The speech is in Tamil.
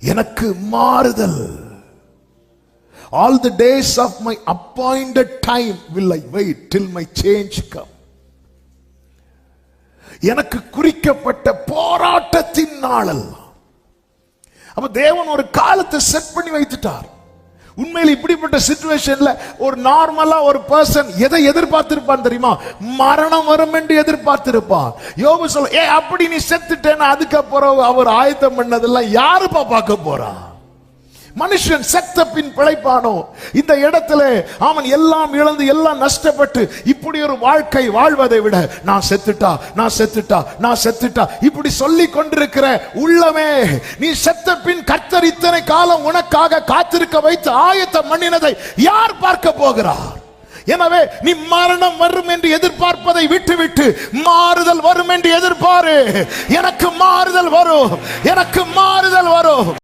எனக்கு மாறுதல். All the days of my appointed time will I wait till my change come எனக்கு குறிக்கப்பட்ட போராட்டத்தின் நாளெல்லாம் அப்ப தேவன் ஒரு காலத்தை செட் பண்ணி வைத்துட்டார். உண்மையில் இப்படிப்பட்ட சிச்சுவேஷன்ல ஒரு நார்மலா ஒரு பர்சன் எதை எதிர்பார்த்திருப்பான் தெரியுமா? மரணம் வரும் என்று எதிர்பார்த்திருப்பான். யோபு சொல்ல ஏ அப்படி நீ செத்துட்டேன்னு அதுக்கப்புறம் அவர் ஆயத்தம் பண்ணதெல்லாம் யாருப்பா பார்க்க போறான் மனுஷன் செத்த பின் பிழைப்பானோ? இந்த இடத்துல அவன் எல்லாம் இழந்து எல்லாம் நஷ்டப்பட்டு இப்படி ஒரு வாழ்க்கை வாழ்வதை விட நான் செத்துட்டா நான் செத்துட்டா நான் செத்துட்டா. இப்படி சொல்லி கொண்டிருக்கிற உள்ளமே நீ செத்த பின் கர்த்தர் இத்தனை காலம் உனக்காக காத்திருக்க வைத்து ஆயத்தம் பண்ணினதை யார் பார்க்க போகிறார்? எனவே நீ மரணம் வரும் என்று எதிர்பார்ப்பதை விட்டுவிட்டு மாறுதல் வரும் என்று எதிர்பாரு. எனக்கு மாறுதல் வரும் எனக்கு மாறுதல் வரும்.